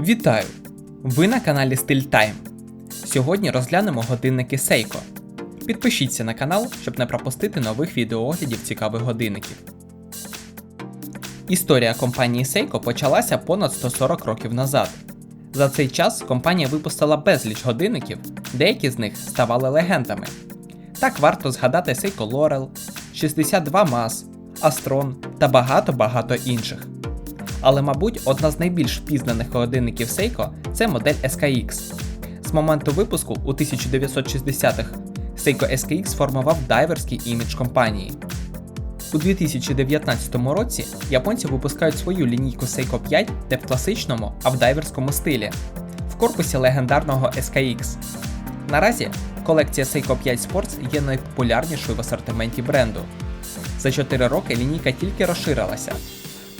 Вітаю! Ви на каналі Style Time. Сьогодні розглянемо годинники Seiko. Підпишіться на канал, щоб не пропустити нових відеооглядів цікавих годинників. Історія компанії Seiko почалася понад 140 років назад. За цей час компанія випустила безліч годинників, деякі з них ставали легендами. Так варто згадати Seiko Laurel, 62 MAS, Astron та багато-багато інших. Але, мабуть, одна з найбільш впізнаних годинників Seiko це модель SKX. З моменту випуску у 1960-х Seiko SKX формував дайверський імідж компанії. У 2019 році японці випускають свою лінійку Seiko 5 не в класичному, а в дайверському стилі, в корпусі легендарного SKX. Наразі колекція Seiko 5 Sports є найпопулярнішою в асортименті бренду. За 4 роки лінійка тільки розширилася.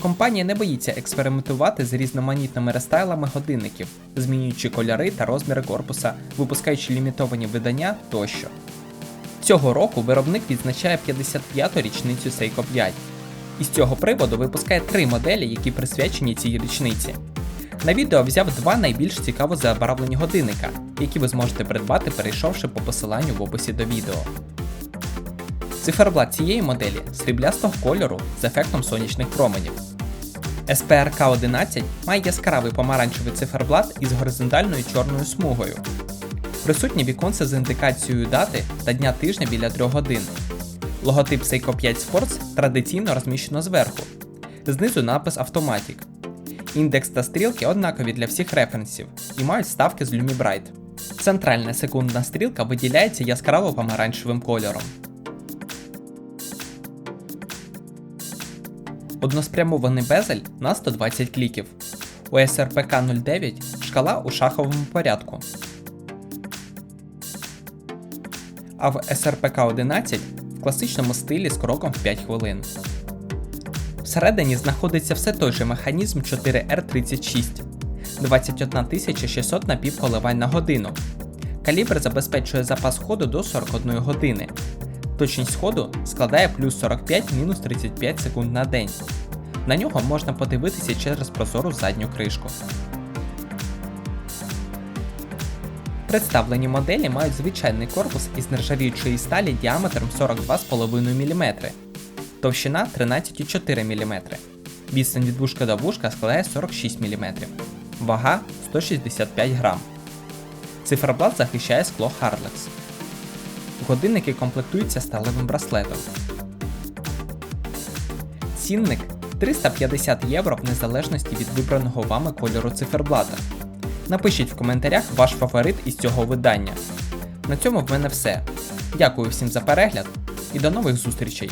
Компанія не боїться експериментувати з різноманітними рестайлами годинників, змінюючи кольори та розміри корпуса, випускаючи лімітовані видання тощо. Цього року виробник відзначає 55-ту річницю Seiko 5 і з цього приводу випускає три моделі, які присвячені цій річниці. На відео взяв два найбільш цікаво забарвлені годинника, які ви зможете придбати, перейшовши по посиланню в описі до відео. Циферблат цієї моделі сріблястого кольору з ефектом сонячних променів. SPRK 11 має яскравий помаранчевий циферблат із горизонтальною чорною смугою. Присутнє віконце з індикацією дати та дня тижня біля 3 годин. Логотип Seiko 5 Sports традиційно розміщено зверху. Знизу напис Automatic. Індекс та стрілки однакові для всіх референсів і мають ставки з Lumibright. Центральна секундна стрілка виділяється яскраво помаранчевим кольором. Односпрямований безель на 120 кліків. У SRPK 09 шкала у шаховому порядку. А в SRPK 11 в класичному стилі з кроком в 5 хвилин. Всередині знаходиться все той же механізм 4R36 21 600 напівколивань на годину. Калібр забезпечує запас ходу до 41 години. Точність ходу складає плюс 45 мінус 35 секунд на день. На нього можна подивитися через прозору задню кришку. Представлені моделі мають звичайний корпус із нержавіючої сталі діаметром 42,5 мм, товщина 13,4 мм. Відстань від вушка до вушка складає 46 мм, вага 165 грам. Циферблат захищає скло Harlex. Годинники комплектуються сталевим браслетом. Цінник 350 євро в незалежності від вибраного вами кольору циферблата. Напишіть в коментарях ваш фаворит із цього видання. На цьому в мене все. Дякую всім за перегляд і до нових зустрічей!